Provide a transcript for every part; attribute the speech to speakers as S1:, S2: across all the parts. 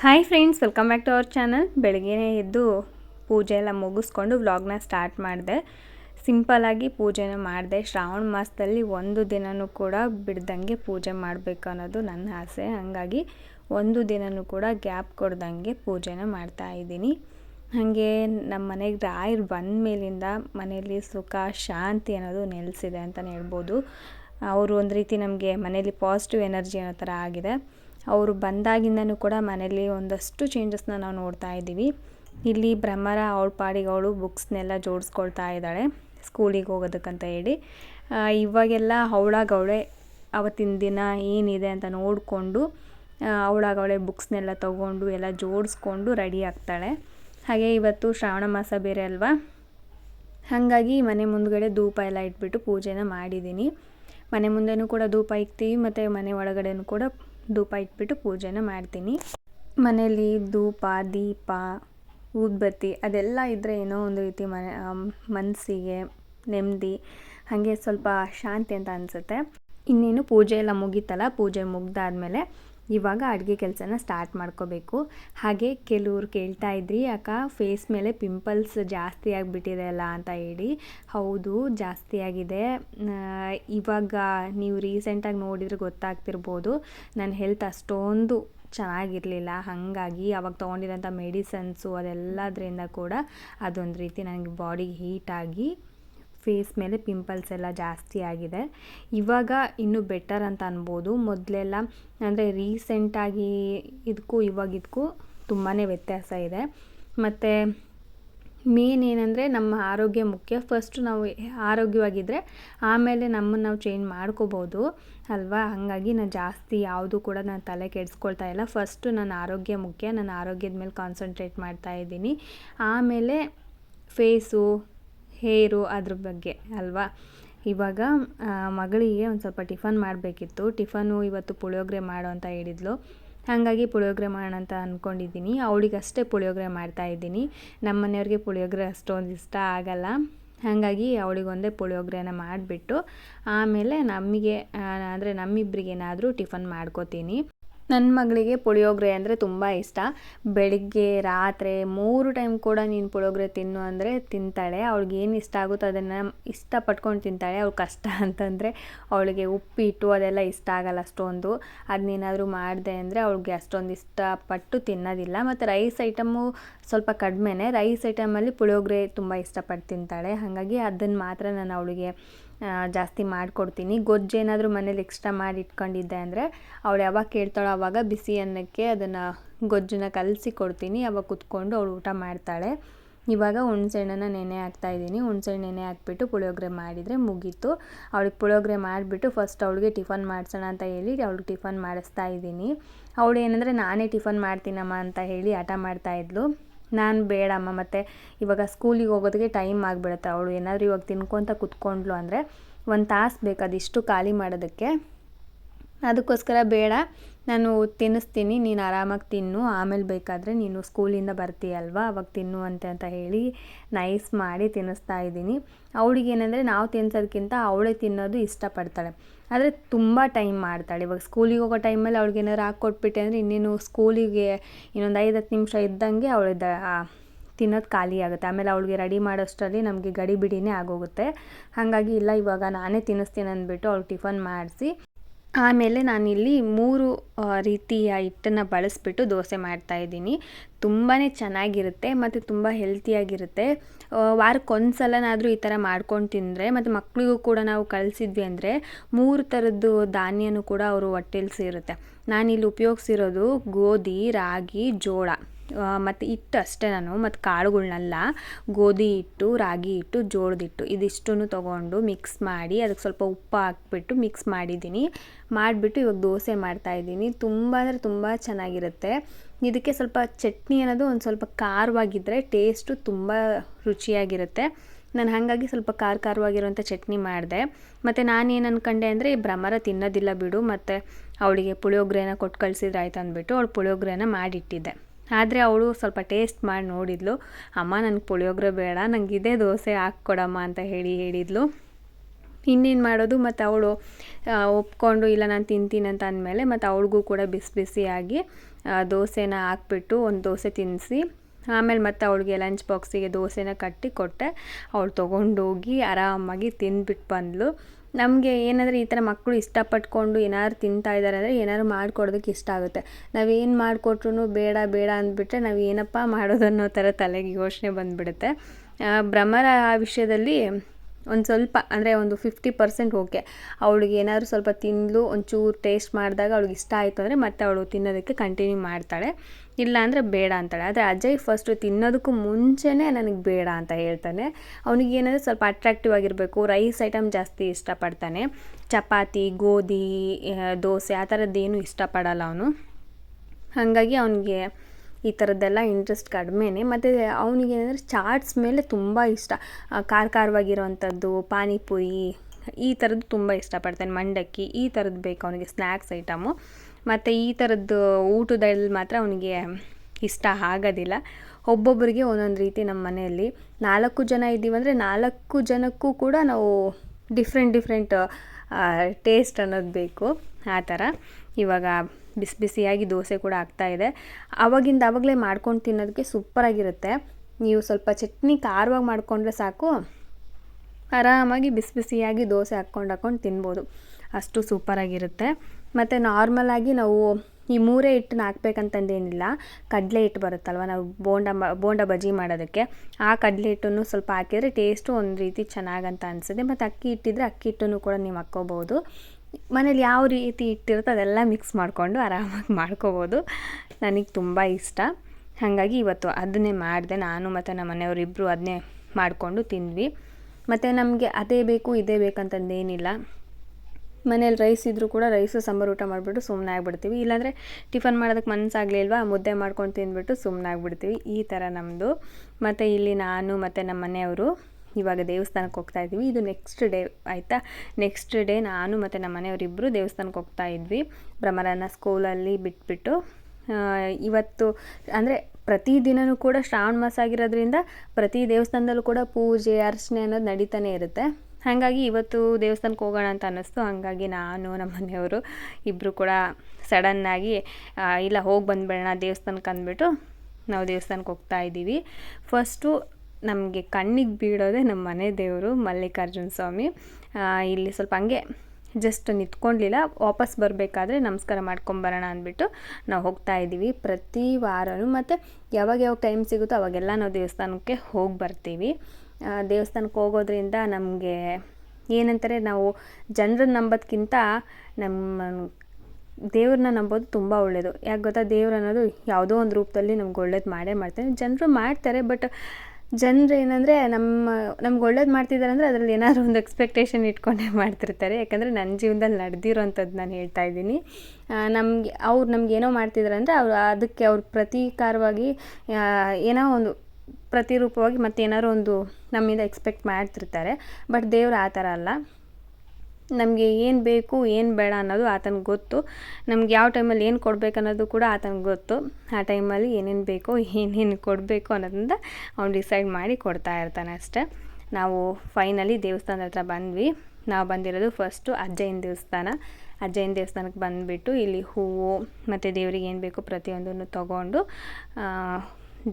S1: Hi friends welcome back to our channel ಬೆಳಗ್ಗೆನೇ ಎದ್ದು ಪೂಜೆ ಎಲ್ಲ ಮುಗಿಸ್ಕೊಂಡು ವ್ಲಾಗ್ನ ಸ್ಟಾರ್ಟ್ ಮಾಡಿದೆ. ಸಿಂಪಲಾಗಿ ಪೂಜೆನ ಮಾಡಿದೆ. ಶ್ರಾವಣ ಮಾಸದಲ್ಲಿ ಒಂದು ದಿನವೂ ಕೂಡ ಬಿಡ್ದಂಗೆ ಪೂಜೆ ಮಾಡಬೇಕು ಅನ್ನೋದು ನನ್ನ ಆಸೆ. ಹಾಗಾಗಿ ಒಂದು ದಿನವೂ ಕೂಡ ಗ್ಯಾಪ್ ಕೊಡ್ದಂಗೆ ಪೂಜೆನ ಮಾಡ್ತಾ ಇದ್ದೀನಿ. ಹಾಗೆ ನಮ್ಮ ಮನೆಗೆ ರಾಯರು ಬಂದ ಮೇಲಿಂದ ಮನೆಯಲ್ಲಿ ಸುಖ, ಶಾಂತಿ ಅನ್ನೋದು ನೆಲೆಸಿದೆ ಅಂತಲೇ ಹೇಳ್ಬೋದು. ಅವರು ಒಂದು ರೀತಿ ನಮಗೆ ಮನೆಯಲ್ಲಿ ಪಾಸಿಟಿವ್ ಎನರ್ಜಿ ಅನ್ನೋ ಥರ ಆಗಿದೆ. ಅವರು ಬಂದಾಗಿಂದನೂ ಕೂಡ ಮನೇಲಿ ಒಂದಷ್ಟು ಚೇಂಜಸ್ನ ನಾವು ನೋಡ್ತಾ ಇದ್ದೀವಿ. ಇಲ್ಲಿ ಬ್ರಹ್ಮರ ಅವಳ ಪಾಡಿಗೆ ಅವಳು ಬುಕ್ಸ್ನೆಲ್ಲ ಜೋಡಿಸ್ಕೊಳ್ತಾ ಇದ್ದಾಳೆ ಸ್ಕೂಲಿಗೆ ಹೋಗೋದಕ್ಕಂತ ಹೇಳಿ. ಇವಾಗೆಲ್ಲ ಅವಳಾಗವಳೆ ಅವತ್ತಿನ ದಿನ ಏನಿದೆ ಅಂತ ನೋಡಿಕೊಂಡು ಅವಳಾಗವಳೆ ಬುಕ್ಸ್ನೆಲ್ಲ ತೊಗೊಂಡು ಎಲ್ಲ ಜೋಡಿಸ್ಕೊಂಡು ರೆಡಿ ಆಗ್ತಾಳೆ. ಹಾಗೆ ಇವತ್ತು ಶ್ರಾವಣ ಮಾಸ ಬೇರೆ ಅಲ್ವಾ? ಹಾಗಾಗಿ ಮನೆ ಮುಂದ್ಗಡೆ ಧೂಪ ಎಲ್ಲ ಇಟ್ಬಿಟ್ಟು ಪೂಜೆನ ಮಾಡಿದ್ದೀನಿ. ಮನೆ ಮುಂದೆನೂ ಕೂಡ ಧೂಪ ಇಕ್ತೀವಿ, ಮತ್ತು ಮನೆ ಒಳಗಡೆನೂ ಕೂಡ ಧೂಪ ಇಟ್ಬಿಟ್ಟು ಪೂಜೆನ ಮಾಡ್ತೀನಿ. ಮನೆಯಲ್ಲಿ ಧೂಪ, ದೀಪ, ಊದ್ಬತ್ತಿ ಅದೆಲ್ಲ ಇದ್ದರೆ ಏನೋ ಒಂದು ರೀತಿ ಮನೆ ಮನಸ್ಸಿಗೆ ನೆಮ್ಮದಿ, ಹಾಗೆ ಸ್ವಲ್ಪ ಶಾಂತಿ ಅಂತ ಅನಿಸುತ್ತೆ. ಇನ್ನೇನು ಪೂಜೆ ಎಲ್ಲ ಮುಗೀತಲ್ಲ, ಪೂಜೆ ಮುಗ್ದಾದ್ಮೇಲೆ ಇವಾಗ ಅಡುಗೆ ಕೆಲಸನ ಸ್ಟಾರ್ಟ್ ಮಾಡ್ಕೋಬೇಕು. ಹಾಗೆ ಕೆಲವ್ರು ಕೇಳ್ತಾ ಇದ್ರಿ, ಅಕ್ಕ ಫೇಸ್ ಮೇಲೆ ಪಿಂಪಲ್ಸ್ ಜಾಸ್ತಿ ಆಗಿಬಿಟ್ಟಿದೆ ಅಲ್ಲ ಅಂತ ಹೇಳಿ. ಹೌದು, ಜಾಸ್ತಿ ಆಗಿದೆ. ಇವಾಗ ನೀವು ರೀಸೆಂಟಾಗಿ ನೋಡಿದ್ರೆ ಗೊತ್ತಾಗ್ತಿರ್ಬೋದು. ನನ್ನ ಹೆಲ್ತ್ ಅಷ್ಟೊಂದು ಚೆನ್ನಾಗಿರಲಿಲ್ಲ. ಹಾಗಾಗಿ ಅವಾಗ ತೊಗೊಂಡಿರೋಂಥ ಮೆಡಿಸನ್ಸು ಅದೆಲ್ಲದರಿಂದ ಕೂಡ ಅದೊಂದು ರೀತಿ ನನಗೆ ಬಾಡಿಗೆ ಹೀಟಾಗಿ ಫೇಸ್ ಮೇಲೆ ಪಿಂಪಲ್ಸ್ ಎಲ್ಲ ಜಾಸ್ತಿ ಆಗಿದೆ. ಇವಾಗ ಇನ್ನೂ ಬೆಟರ್ ಅಂತ ಅನ್ಬೋದು. ಮೊದಲೆಲ್ಲ ಅಂದರೆ ರೀಸೆಂಟಾಗಿ ಇದಕ್ಕೂ ಇವಾಗ ಇದಕ್ಕೂ ತುಂಬಾ ವ್ಯತ್ಯಾಸ ಇದೆ. ಮತ್ತು ಮೇನ್ ಏನಂದರೆ ನಮ್ಮ ಆರೋಗ್ಯ ಮುಖ್ಯ. ಫಸ್ಟ್ ನಾವು ಆರೋಗ್ಯವಾಗಿದ್ದರೆ ಆಮೇಲೆ ನಮ್ಮನ್ನು ನಾವು ಚೇಂಜ್ ಮಾಡ್ಕೋಬೋದು. ಅಲ್ವಾ? ಹಾಗಾಗಿ ನಾನು ಜಾಸ್ತಿ ಯಾವುದು ಕೂಡ ನಾನು ತಲೆ ಕೆಡಿಸ್ಕೊಳ್ತಾ ಇಲ್ಲ. ಫಸ್ಟು ನನ್ನ ಆರೋಗ್ಯ ಮುಖ್ಯ. ನನ್ನ ಆರೋಗ್ಯದ ಮೇಲೆ ಕಾನ್ಸಂಟ್ರೇಟ್ ಮಾಡ್ತಾ ಇದ್ದೀನಿ. ಆಮೇಲೆ ಫೇಸು ಹೇರು ಅದ್ರ ಬಗ್ಗೆ ಅಲ್ವಾ? ಇವಾಗ ಮಗಳಿಗೆ ಒಂದು ಸ್ವಲ್ಪ ಟಿಫನ್ ಮಾಡಬೇಕಿತ್ತು. ಟಿಫನು ಇವತ್ತು ಪುಳಿಯೋಗರೆ ಮಾಡು ಅಂತ ಹೇಳಿದ್ಲು. ಹಾಗಾಗಿ ಪುಳಿಯೋಗರೆ ಮಾಡೋಣ ಅಂತ ಅಂದ್ಕೊಂಡಿದ್ದೀನಿ ಅವಳಿಗಷ್ಟೇ ಪುಳಿಯೋಗರೆ ಮಾಡ್ತಾ ಇದ್ದೀನಿ. ನಮ್ಮ ಮನೆಯವ್ರಿಗೆ ಪುಳಿಯೋಗರೆ ಅಷ್ಟೊಂದು ಇಷ್ಟ ಆಗಲ್ಲ. ಹಾಗಾಗಿ ಅವಳಿಗೊಂದೇ ಪುಳಿಯೋಗರೆನ ಮಾಡಿಬಿಟ್ಟು, ಆಮೇಲೆ ನಮಗೆ ಅಂದರೆ ನಮ್ಮಿಬ್ಬರಿಗೇನಾದರೂ ಟಿಫನ್ ಮಾಡ್ಕೋತೀನಿ. ನನ್ನ ಮಗಳಿಗೆ ಪುಳಿಯೋಗರೆ ಅಂದರೆ ತುಂಬ ಇಷ್ಟ. ಬೆಳಿಗ್ಗೆ ರಾತ್ರಿ ಮೂರು ಟೈಮ್ ಕೂಡ ನೀನು ಪುಳಿಯೋಗರೆ ತಿನ್ನು ಅಂದರೆ ತಿಂತಾಳೆ. ಅವ್ಳಿಗೆ ಏನು ಇಷ್ಟ ಆಗುತ್ತೋ ಅದನ್ನು ಇಷ್ಟಪಟ್ಕೊಂಡು ತಿಂತಾಳೆ. ಅವ್ಳು ಕಷ್ಟ ಅಂತಂದರೆ ಅವಳಿಗೆ ಉಪ್ಪಿಟ್ಟು ಅದೆಲ್ಲ ಇಷ್ಟ ಆಗಲ್ಲ ಅಷ್ಟೊಂದು. ಅದನ್ನೇನಾದರೂ ಮಾಡಿದೆ ಅಂದರೆ ಅವಳಿಗೆ ಅಷ್ಟೊಂದು ಇಷ್ಟಪಟ್ಟು ತಿನ್ನೋದಿಲ್ಲ. ಮತ್ತು ರೈಸ್ ಐಟಮು ಸ್ವಲ್ಪ ಕಡಿಮೆನೇ. ರೈಸ್ ಐಟಮಲ್ಲಿ ಪುಳಿಯೋಗರೆ ತುಂಬ ಇಷ್ಟಪಟ್ಟು ತಿಂತಾಳೆ. ಹಾಗಾಗಿ ಅದನ್ನು ಮಾತ್ರ ನಾನು ಅವಳಿಗೆ ಜಾಸ್ತಿ ಮಾಡಿಕೊಡ್ತೀನಿ. ಗೊಜ್ಜು ಏನಾದರೂ ಮನೇಲಿ ಎಕ್ಸ್ಟ್ರಾ ಮಾಡಿ ಇಟ್ಕೊಂಡಿದ್ದೆ ಅಂದರೆ ಅವಳು ಯಾವಾಗ ಕೇಳ್ತಾಳೋ ಆವಾಗ ಬಿಸಿ ಅನ್ನಕ್ಕೆ ಅದನ್ನು ಗೊಜ್ಜನ್ನ ಕಲಸಿ ಕೊಡ್ತೀನಿ. ಅವಾಗ ಕುತ್ಕೊಂಡು ಅವಳು ಊಟ ಮಾಡ್ತಾಳೆ. ಇವಾಗ ಹುಣ್ಸೆಹಣ್ಣನ್ನ ನೆನೆ ಹಾಕ್ತಾ ಇದ್ದೀನಿ. ಹುಣ್ಸೆಹಣ್ಣು ನೆನೆ ಹಾಕ್ಬಿಟ್ಟು ಪುಳಿಯೋಗರೆ ಮಾಡಿದರೆ ಮುಗೀತು. ಅವಳಿಗೆ ಪುಳಿಯೋಗರೆ ಮಾಡಿಬಿಟ್ಟು ಫಸ್ಟ್ ಅವಳಿಗೆ ಟಿಫನ್ ಮಾಡಿಸೋಣ ಅಂತ ಹೇಳಿ ಅವಳಿಗೆ ಟಿಫನ್ ಮಾಡಿಸ್ತಾ ಇದ್ದೀನಿ. ಅವಳು ಏನಂದರೆ, ನಾನೇ ಟಿಫನ್ ಮಾಡ್ತೀನಮ್ಮ ಅಂತ ಹೇಳಿ ಹಠ ಮಾಡ್ತಾ ಇದ್ಲು. ನಾನು ಬೇಡಮ್ಮ, ಮತ್ತು ಇವಾಗ ಸ್ಕೂಲಿಗೆ ಹೋಗೋದಕ್ಕೆ ಟೈಮ್ ಆಗಿಬಿಡುತ್ತೆ. ಅವಳು ಏನಾದರೂ ಇವಾಗ ತಿನ್ಕೊತ ಕುತ್ಕೊಂಡ್ಲು ಅಂದರೆ ಒಂದು ತಾಸು ಬೇಕು, ಅದಿಷ್ಟು ಖಾಲಿ ಮಾಡೋದಕ್ಕೆ. ಅದಕ್ಕೋಸ್ಕರ ಬೇಡ. ನಾನು ತಿನ್ನಿಸ್ತೀನಿ, ನೀನು ಆರಾಮಾಗಿ ತಿನ್ನು. ಆಮೇಲೆ ಬೇಕಾದರೆ ನೀನು ಸ್ಕೂಲಿಂದ ಬರ್ತೀಯಲ್ವಾ? ಅವಾಗ ತಿನ್ನುವಂತೆ ಅಂತ ಹೇಳಿ ನೈಸ್ ಮಾಡಿ ತಿನ್ನಿಸ್ತಾ ಇದ್ದೀನಿ. ಅವಳಿಗೆ ಏನಂದರೆ ನಾವು ತಿನ್ನಿಸೋದಕ್ಕಿಂತ ಅವಳೇ ತಿನ್ನೋದು ಇಷ್ಟಪಡ್ತಾಳೆ. ಆದರೆ ತುಂಬ ಟೈಮ್ ಮಾಡ್ತಾಳೆ. ಇವಾಗ ಸ್ಕೂಲಿಗೆ ಹೋಗೋ ಟೈಮಲ್ಲಿ ಅವಳಿಗೆ ಏನಾದ್ರು ಹಾಕ್ಕೊಟ್ಬಿಟ್ಟೆ ಅಂದರೆ ಇನ್ನೇನು ಸ್ಕೂಲಿಗೆ ಇನ್ನೊಂದು ಐದು ಹತ್ತು ನಿಮಿಷ ಇದ್ದಂಗೆ ಅವಳದ ತಿನ್ನೋದು ಖಾಲಿ ಆಗುತ್ತೆ. ಆಮೇಲೆ ಅವಳಿಗೆ ರೆಡಿ ಮಾಡೋಷ್ಟರಲ್ಲಿ ನಮಗೆ ಗಡಿಬಿಡಿನೇ ಆಗೋಗುತ್ತೆ. ಹಾಗಾಗಿ ಇಲ್ಲ, ಇವಾಗ ನಾನೇ ತಿನ್ನಿಸ್ತೀನಿ ಅಂದ್ಬಿಟ್ಟು ಅವಳು ಟಿಫನ್ ಮಾಡಿಸಿ ಆಮೇಲೆ ನಾನಿಲ್ಲಿ ಮೂರು ರೀತಿಯ ಹಿಟ್ಟನ್ನು ಬಳಸಿಬಿಟ್ಟು ದೋಸೆ ಮಾಡ್ತಾಯಿದ್ದೀನಿ ತುಂಬಾ ಚೆನ್ನಾಗಿರುತ್ತೆ ಮತ್ತು ತುಂಬ ಹೆಲ್ತಿಯಾಗಿರುತ್ತೆ. ವಾರಕ್ಕೊಂದ್ಸಲನಾದರೂ ಈ ಥರ ಮಾಡ್ಕೊಂಡು ತಿಂದರೆ ಮತ್ತು ಮಕ್ಕಳಿಗೂ ಕೂಡ ನಾವು ಕಳಿಸಿದ್ವಿ ಅಂದರೆ ಮೂರು ಥರದ್ದು ಧಾನ್ಯನೂ ಕೂಡ ಅವರು ಹೊಟ್ಟೆಲಿ ಸೇರುತ್ತೆ. ನಾನಿಲ್ಲಿ ಉಪಯೋಗಿಸಿರೋದು ಗೋಧಿ, ರಾಗಿ, ಜೋಳ. ಮತ್ತು ಹಿಟ್ಟು ಅಷ್ಟೇ ನಾನು, ಮತ್ತು ಕಾಳುಗಳನ್ನೆಲ್ಲ ಗೋಧಿ ಹಿಟ್ಟು, ರಾಗಿ ಹಿಟ್ಟು, ಜೋಳದ ಹಿಟ್ಟು ಇದಿಷ್ಟನ್ನು ತೊಗೊಂಡು ಮಿಕ್ಸ್ ಮಾಡಿ ಅದಕ್ಕೆ ಸ್ವಲ್ಪ ಉಪ್ಪು ಹಾಕ್ಬಿಟ್ಟು ಮಿಕ್ಸ್ ಮಾಡಿದ್ದೀನಿ. ಮಾಡಿಬಿಟ್ಟು ಇವಾಗ ದೋಸೆ ಮಾಡ್ತಾಯಿದ್ದೀನಿ ತುಂಬ ಅಂದರೆ ತುಂಬ ಚೆನ್ನಾಗಿರುತ್ತೆ. ಇದಕ್ಕೆ ಸ್ವಲ್ಪ ಚಟ್ನಿ ಅನ್ನೋದು ಒಂದು ಸ್ವಲ್ಪ ಖಾರವಾಗಿದ್ದರೆ ಟೇಸ್ಟು ತುಂಬ ರುಚಿಯಾಗಿರುತ್ತೆ. ನಾನು ಹಾಗಾಗಿ ಸ್ವಲ್ಪ ಖಾರ ಖಾರವಾಗಿರುವಂಥ ಚಟ್ನಿ ಮಾಡಿದೆ. ಮತ್ತು ನಾನೇನು ಅನ್ಕೊಂಡೆ ಅಂದರೆ ಈ ಭ್ರಮರ ತಿನ್ನೋದಿಲ್ಲ ಬಿಡು, ಮತ್ತು ಅವಳಿಗೆ ಪುಳಿಯೋಗ್ರೆನ ಕೊಟ್ಟು ಕಳಿಸಿದ್ರೆ ಆಯ್ತು ಅಂದ್ಬಿಟ್ಟು ಅವಳು ಪುಳಿಯೋಗರೆನ ಮಾಡಿಟ್ಟಿದ್ದೆ. ಆದರೆ ಅವಳು ಸ್ವಲ್ಪ ಟೇಸ್ಟ್ ಮಾಡಿ ನೋಡಿದ್ಲು. ಅಮ್ಮ, ನನಗೆ ಪುಳಿಯೋಗರೆ ಬೇಡ, ನಂಗೆ ಇದೇ ದೋಸೆ ಹಾಕ್ಕೊಡಮ್ಮ ಅಂತ ಹೇಳಿ ಹೇಳಿದ್ಲು. ಇನ್ನೇನು ಮಾಡೋದು? ಮತ್ತು ಅವಳು ಒಪ್ಕೊಂಡು, ಇಲ್ಲ, ನಾನು ತಿಂತೀನಿ ಅಂತ ಅಂದಮೇಲೆ ಮತ್ತು ಅವಳಿಗೂ ಕೂಡ ಬಿಸಿ ಬಿಸಿಯಾಗಿ ದೋಸೆನ ಹಾಕ್ಬಿಟ್ಟು ಒಂದು ದೋಸೆ ತಿನ್ನಿಸಿ ಆಮೇಲೆ ಮತ್ತೆ ಅವಳಿಗೆ ಲಂಚ್ ಬಾಕ್ಸಿಗೆ ದೋಸೆನ ಕಟ್ಟಿ ಕೊಟ್ಟೆ. ಅವಳು ತೊಗೊಂಡೋಗಿ ಆರಾಮಾಗಿ ತಿಂದ್ಬಿಟ್ಟು ಬಂದಳು ನಮಗೆ ಏನಾದರೂ ಈ ಥರ ಮಕ್ಕಳು ಇಷ್ಟಪಟ್ಕೊಂಡು ಏನಾದ್ರು ತಿಂತಾ ಇದ್ದಾರೆ ಅಂದರೆ ಏನಾದ್ರು ಮಾಡಿಕೊಡೋದಕ್ಕೆ ಇಷ್ಟ ಆಗುತ್ತೆ. ನಾವೇನು ಮಾಡಿಕೊಟ್ರು ಬೇಡ ಬೇಡ ಅಂದ್ಬಿಟ್ರೆ ನಾವು ಏನಪ್ಪ ಮಾಡೋದು ಅನ್ನೋ ಥರ ತಲೆಗೆ ಯೋಚನೆ ಬಂದುಬಿಡುತ್ತೆ. ಭ್ರಮರ ಆ ವಿಷಯದಲ್ಲಿ ಒಂದು ಸ್ವಲ್ಪ ಅಂದರೆ ಒಂದು ಫಿಫ್ಟಿ ಪರ್ಸೆಂಟ್ ಓಕೆ. ಅವಳಿಗೆ ಏನಾದರೂ ಸ್ವಲ್ಪ ತಿಂದಲು, ಒಂಚೂರು ಟೇಸ್ಟ್ ಮಾಡಿದಾಗ ಅವಳಿಗೆ ಇಷ್ಟ ಆಯಿತು ಅಂದರೆ ಮತ್ತೆ ಅವಳು ತಿನ್ನೋದಕ್ಕೆ ಕಂಟಿನ್ಯೂ ಮಾಡ್ತಾಳೆ. ಇಲ್ಲ ಅಂದರೆ ಬೇಡ ಅಂತಾಳೆ. ಆದರೆ ಅಜಯ್ ಫಸ್ಟು ತಿನ್ನೋದಕ್ಕೂ ಮುಂಚೆನೇ ನನಗೆ ಬೇಡ ಅಂತ ಹೇಳ್ತಾನೆ. ಅವನಿಗೆ ಏನಂದರೆ ಸ್ವಲ್ಪ ಅಟ್ರಾಕ್ಟಿವ್ ಆಗಿರಬೇಕು ರೈಸ್ ಐಟಮ್ ಜಾಸ್ತಿ ಇಷ್ಟಪಡ್ತಾನೆ. ಚಪಾತಿ, ಗೋಧಿ ದೋಸೆ ಆ ಥರದ್ದೇನು ಇಷ್ಟಪಡಲ್ಲ ಅವನು. ಹಾಗಾಗಿ ಅವನಿಗೆ ಈ ಥರದ್ದೆಲ್ಲ ಇಂಟ್ರೆಸ್ಟ್ ಕಡಿಮೆನೇ. ಮತ್ತು ಅವನಿಗೆ ಏನಂದರೆ ಚಾಟ್ಸ್ ಮೇಲೆ ತುಂಬ ಇಷ್ಟ. ಖಾರ ಖಾರವಾಗಿರೋವಂಥದ್ದು ಪಾನಿಪುರಿ, ಈ ಥರದ್ದು ತುಂಬ ಇಷ್ಟಪಡ್ತಾನೆ. ಮಂಡಕ್ಕಿ, ಈ ಥರದ್ದು ಬೇಕು ಅವನಿಗೆ ಸ್ನ್ಯಾಕ್ಸ್ ಐಟಮು ಮತ್ತು ಈ ಥರದ್ದು ಊಟದಲ್ಲಿ ಮಾತ್ರ ಅವನಿಗೆ ಇಷ್ಟ ಆಗೋದಿಲ್ಲ. ಒಬ್ಬೊಬ್ಬರಿಗೆ ಒಂದೊಂದು ರೀತಿ ನಮ್ಮ ಮನೆಯಲ್ಲಿ ನಾಲ್ಕು ಜನ ಇದ್ದೀವಂದರೆ ನಾಲ್ಕು ಜನಕ್ಕೂ ಕೂಡ ನಾವು ಡಿಫ್ರೆಂಟ್ ಡಿಫ್ರೆಂಟ್ ಟೇಸ್ಟ್ ಅನ್ನೋದು ಬೇಕು. ಆ ಥರ ಇವಾಗ ಬಿಸಿ ಬಿಸಿಯಾಗಿ ದೋಸೆ ಕೂಡ ಆಗ್ತಾಯಿದೆ ಆವಾಗಿಂದ ಆವಾಗಲೇ ಮಾಡ್ಕೊಂಡು ತಿನ್ನೋದಕ್ಕೆ ಸೂಪರಾಗಿರುತ್ತೆ ನೀವು ಸ್ವಲ್ಪ ಚಟ್ನಿ ಖಾರವಾಗಿ ಮಾಡಿಕೊಂಡ್ರೆ ಸಾಕು. ಆರಾಮಾಗಿ ಬಿಸಿ ಬಿಸಿಯಾಗಿ ದೋಸೆ ಹಾಕ್ಕೊಂಡು ಹಾಕ್ಕೊಂಡು ತಿನ್ಬೋದು. ಅಷ್ಟು ಸೂಪರಾಗಿರುತ್ತೆ ಮತ್ತು ನಾರ್ಮಲಾಗಿ ನಾವು ಈ ಮೂರೇ ಹಿಟ್ಟನ್ನ ಹಾಕ್ಬೇಕಂತಂದೇನಿಲ್ಲ ಕಡಲೆ ಹಿಟ್ಟು ಬರುತ್ತಲ್ವ? ನಾವು ಬೋಂಡ ಬೋಂಡ ಬಜ್ಜಿ ಮಾಡೋದಕ್ಕೆ. ಆ ಕಡಲೆ ಹಿಟ್ಟನ್ನು ಸ್ವಲ್ಪ ಹಾಕಿದರೆ ಟೇಸ್ಟು ಒಂದು ರೀತಿ ಚೆನ್ನಾಗಂತ ಅನಿಸುತ್ತೆ. ಮತ್ತು ಅಕ್ಕಿ ಹಿಟ್ಟಿದ್ರೆ ಅಕ್ಕಿ ಹಿಟ್ಟನ್ನು ಕೂಡ ನೀವು ಹಾಕ್ಕೋಬೋದು. ಮನೇಲಿ ಯಾವ ರೀತಿ ಇಟ್ಟಿರುತ್ತೋ ಅದೆಲ್ಲ ಮಿಕ್ಸ್ ಮಾಡಿಕೊಂಡು ಆರಾಮಾಗಿ ಮಾಡ್ಕೋಬೋದು. ನನಗೆ ತುಂಬ ಇಷ್ಟ. ಹಾಗಾಗಿ ಇವತ್ತು ಅದನ್ನೇ ಮಾಡಿದೆ. ನಾನು ಮತ್ತು ನಮ್ಮ ಮನೆಯವರಿಬ್ಬರು ಅದನ್ನೇ ಮಾಡಿಕೊಂಡು ತಿಂದ್ವಿ. ಮತ್ತು ನಮಗೆ ಅದೇ ಬೇಕು, ಇದೇ ಬೇಕಂತಂದೇನಿಲ್ಲ ಮನೇಲಿ ರೈಸ್ ಇದ್ದರೂ ಕೂಡ ರೈಸು ಸಾಂಬಾರು ಊಟ ಮಾಡಿಬಿಟ್ಟು ಸುಮ್ಮನೆ ಆಗಿಬಿಡ್ತೀವಿ. ಇಲ್ಲಾಂದರೆ ಟಿಫನ್ ಮಾಡೋದಕ್ಕೆ ಮನಸ್ಸಾಗಲಿಲ್ವಾ ಮುದ್ದೆ ಮಾಡ್ಕೊಂಡು ತಿಂದ್ಬಿಟ್ಟು ಸುಮ್ಮನೆ ಆಗಿಬಿಡ್ತೀವಿ. ಈ ಥರ ನಮ್ಮದು ಮತ್ತು ಇಲ್ಲಿ ನಾನು ಮತ್ತು ನಮ್ಮ ಮನೆಯವರು ಇವಾಗ ದೇವಸ್ಥಾನಕ್ಕೆ ಹೋಗ್ತಾ ಇದ್ವಿ. ಇದು ನೆಕ್ಸ್ಟ್ ಡೇ ಆಯಿತಾ? ನೆಕ್ಸ್ಟ್ ಡೇ ನಾನು ಮತ್ತು ನಮ್ಮ ಮನೆಯವರಿಬ್ಬರು ದೇವಸ್ಥಾನಕ್ಕೆ ಹೋಗ್ತಾ ಇದ್ವಿ. ಭ್ರಮರನ ಸ್ಕೂಲಲ್ಲಿ ಬಿಟ್ಬಿಟ್ಟು ಇವತ್ತು ಅಂದರೆ ಪ್ರತಿದಿನವೂ ಕೂಡ ಶ್ರಾವಣ ಮಾಸ ಆಗಿರೋದ್ರಿಂದ ಪ್ರತಿ ದೇವಸ್ಥಾನದಲ್ಲೂ ಕೂಡ ಪೂಜೆ, ಅರ್ಚನೆ ಅನ್ನೋದು ನಡೀತಾನೆ ಇರುತ್ತೆ. ಹಾಗಾಗಿ ಇವತ್ತು ದೇವಸ್ಥಾನಕ್ಕೆ ಹೋಗೋಣ ಅಂತ ಅನ್ನಿಸ್ತು. ಹಾಗಾಗಿ ನಾನು, ನಮ್ಮ ಮನೆಯವರು ಇಬ್ಬರು ಕೂಡ ಸಡನ್ನಾಗಿ ಇಲ್ಲ ಹೋಗಿ ಬಂದ್ಬಿಡೋಣ ದೇವಸ್ಥಾನಕ್ಕೆ ಅಂದ್ಬಿಟ್ಟು ನಾವು ದೇವಸ್ಥಾನಕ್ಕೆ ಹೋಗ್ತಾ ಇದ್ದೀವಿ. ಫಸ್ಟು ನಮಗೆ ಕಣ್ಣಿಗೆ ಬೀಳೋದೇ ನಮ್ಮ ಮನೆ ದೇವರು, ಮಲ್ಲಿಕಾರ್ಜುನ ಸ್ವಾಮಿ. ಇಲ್ಲಿ ಸ್ವಲ್ಪ ಹಂಗೆ ಜಸ್ಟ್ ನಿಂತ್ಕೊಂಡಿಲ್ಲ. ವಾಪಸ್ ಬರಬೇಕಾದ್ರೆ ನಮಸ್ಕಾರ ಮಾಡ್ಕೊಂಬರೋಣ ಅಂದ್ಬಿಟ್ಟು ನಾವು ಹೋಗ್ತಾ ಇದ್ದೀವಿ ಪ್ರತಿ ವಾರನೂ ಮತ್ತು ಯಾವಾಗ ಯಾವಾಗ ಟೈಮ್ ಸಿಗುತ್ತೋ ಅವಾಗೆಲ್ಲ ನಾವು ದೇವಸ್ಥಾನಕ್ಕೆ ಹೋಗಿ ಬರ್ತೀವಿ. ದೇವಸ್ಥಾನಕ್ಕೆ ಹೋಗೋದ್ರಿಂದ ನಮಗೆ ಏನಂತಾರೆ ನಾವು ಜನರನ್ನ ನಂಬೋದ್ಕಿಂತ ನಮ್ಮ ದೇವ್ರನ್ನ ನಂಬೋದು ತುಂಬ ಒಳ್ಳೆಯದು ಯಾಕೆ ಗೊತ್ತಾ? ದೇವ್ರು ಅನ್ನೋದು ಯಾವುದೋ ಒಂದು ರೂಪದಲ್ಲಿ ನಮ್ಗೆ ಒಳ್ಳೇದು ಮಾಡೇ ಮಾಡ್ತಾರೆ. ಜನರು ಮಾಡ್ತಾರೆ ಬಟ್ ಜನರು ಏನಂದರೆ ನಮ್ಮ, ನಮ್ಗೆ ಒಳ್ಳೇದು ಮಾಡ್ತಿದ್ದಾರೆ ಅಂದರೆ ಅದರಲ್ಲಿ ಏನಾದ್ರು ಒಂದು ಎಕ್ಸ್ಪೆಕ್ಟೇಷನ್ ಇಟ್ಕೊಂಡೇ ಮಾಡ್ತಿರ್ತಾರೆ. ಯಾಕಂದರೆ ನನ್ನ ಜೀವನದಲ್ಲಿ ನಡೆದಿರೋಂಥದ್ದು ನಾನು ಹೇಳ್ತಾ ಇದ್ದೀನಿ. ನಮಗೆ, ಅವ್ರು ನಮ್ಗೆ ಏನೋ ಮಾಡ್ತಿದ್ದಾರೆ ಅಂದರೆ ಅವ್ರು ಅದಕ್ಕೆ ಅವ್ರ ಪ್ರತೀಕಾರವಾಗಿ ಏನೋ ಒಂದು ಪ್ರತಿರೂಪವಾಗಿ ಮತ್ತೇನಾದ್ರು ಒಂದು ನಮ್ಮಿಂದ ಎಕ್ಸ್ಪೆಕ್ಟ್ ಮಾಡ್ತಿರ್ತಾರೆ. ಬಟ್ ದೇವ್ರು ಆ ಥರ ಅಲ್ಲ. ನಮಗೆ ಏನು ಬೇಕು, ಏನು ಬೇಡ ಅನ್ನೋದು ಆತನಿಗೆ ಗೊತ್ತು. ನಮ್ಗೆ ಯಾವ ಟೈಮಲ್ಲಿ ಏನು ಕೊಡಬೇಕು ಅನ್ನೋದು ಕೂಡ ಆತನಿಗೆ ಗೊತ್ತು. ಆ ಟೈಮಲ್ಲಿ ಏನೇನು ಬೇಕೋ, ಏನೇನು ಕೊಡಬೇಕು ಅನ್ನೋದನ್ನ ಅವ್ನು ಡಿಸೈಡ್ ಮಾಡಿ ಕೊಡ್ತಾ ಇರ್ತಾನೆ ಅಷ್ಟೇ. ನಾವು ಫೈನಲಿ ದೇವಸ್ಥಾನದ ಹತ್ರ ಬಂದ್ವಿ. ನಾವು ಬಂದಿರೋದು ಫಸ್ಟು ಅಜ್ಜಯ್ಯನ ದೇವಸ್ಥಾನ. ಅಜ್ಜಯ್ಯನ ದೇವಸ್ಥಾನಕ್ಕೆ ಬಂದುಬಿಟ್ಟು ಇಲ್ಲಿ ಹೂವು ಮತ್ತು ದೇವ್ರಿಗೆ ಏನು ಬೇಕು ಪ್ರತಿಯೊಂದನ್ನು ತೊಗೊಂಡು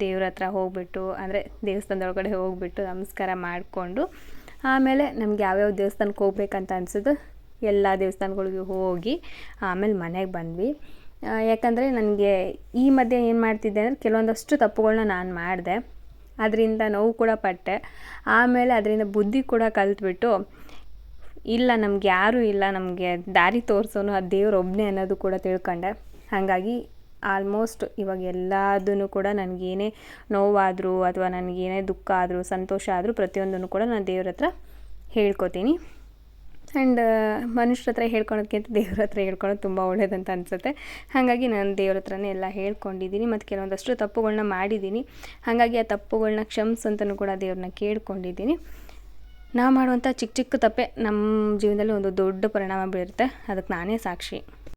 S1: ದೇವ್ರ ಹತ್ರ ಹೋಗ್ಬಿಟ್ಟು, ಅಂದರೆ ದೇವಸ್ಥಾನದೊಳಗಡೆ ಹೋಗ್ಬಿಟ್ಟು ನಮಸ್ಕಾರ ಮಾಡಿಕೊಂಡು ಆಮೇಲೆ ನಮ್ಗೆ ಯಾವ್ಯಾವ ದೇವಸ್ಥಾನಕ್ಕೆ ಹೋಗ್ಬೇಕಂತ ಅನ್ಸೋದು ಎಲ್ಲ ದೇವಸ್ಥಾನಗಳಿಗೆ ಹೋಗಿ ಆಮೇಲೆ ಮನೆಗೆ ಬಂದ್ವಿ. ಯಾಕಂದರೆ ನನಗೆ ಈ ಮಧ್ಯೆ ಏನು ಮಾಡ್ತಿದ್ದೆ ಅಂದರೆ ಕೆಲವೊಂದಷ್ಟು ತಪ್ಪುಗಳನ್ನ ನಾನು ಮಾಡಿದೆ. ಅದರಿಂದ ನೋವು ಕೂಡ ಪಟ್ಟೆ. ಆಮೇಲೆ ಅದರಿಂದ ಬುದ್ಧಿ ಕೂಡ ಕಲ್ತ್ಬಿಟ್ಟು ಇಲ್ಲ, ನಮ್ಗೆ ಯಾರೂ ಇಲ್ಲ, ನಮಗೆ ದಾರಿ ತೋರಿಸೋನು ಆ ದೇವ್ರು ಒಬ್ಬನೇ ಅನ್ನೋದು ಕೂಡ ತಿಳ್ಕೊಂಡೆ. ಹಾಗಾಗಿ ಆಲ್ಮೋಸ್ಟ್ ಇವಾಗ ಎಲ್ಲದನ್ನು ಕೂಡ ನನಗೇನೇ ನೋವಾದರೂ ಅಥವಾ ನನಗೇನೇ ದುಃಖ ಆದರೂ, ಸಂತೋಷ ಆದರೂ ಪ್ರತಿಯೊಂದನ್ನು ಕೂಡ ನಾನು ದೇವ್ರ ಹತ್ರ ಹೇಳ್ಕೊತೀನಿ. ಆ್ಯಂಡ್ ಮನುಷ್ಯರ ಹತ್ರ ಹೇಳ್ಕೊಳೋದಕ್ಕಿಂತ ದೇವ್ರ ಹತ್ರ ಹೇಳ್ಕೊಳೋದು ತುಂಬ ಒಳ್ಳೇದಂತ ಅನಿಸುತ್ತೆ. ಹಾಗಾಗಿ ನಾನು ದೇವ್ರ ಹತ್ರನೇ ಎಲ್ಲ ಹೇಳ್ಕೊಂಡಿದ್ದೀನಿ ಮತ್ತು ಕೆಲವೊಂದಷ್ಟು ತಪ್ಪುಗಳನ್ನ ಮಾಡಿದ್ದೀನಿ. ಹಾಗಾಗಿ ಆ ತಪ್ಪುಗಳನ್ನ ಕ್ಷಮಿಸು ಅಂತಲೂ ಕೂಡ ದೇವ್ರನ್ನ ಕೇಳ್ಕೊಂಡಿದ್ದೀನಿ. ನಾವು ಮಾಡುವಂಥ ಚಿಕ್ಕ ಚಿಕ್ಕ ತಪ್ಪೆ ನಮ್ಮ ಜೀವನದಲ್ಲಿ ಒಂದು ದೊಡ್ಡ ಪರಿಣಾಮ ಬೀರುತ್ತೆ. ಅದಕ್ಕೆ ನಾನೇ ಸಾಕ್ಷಿ.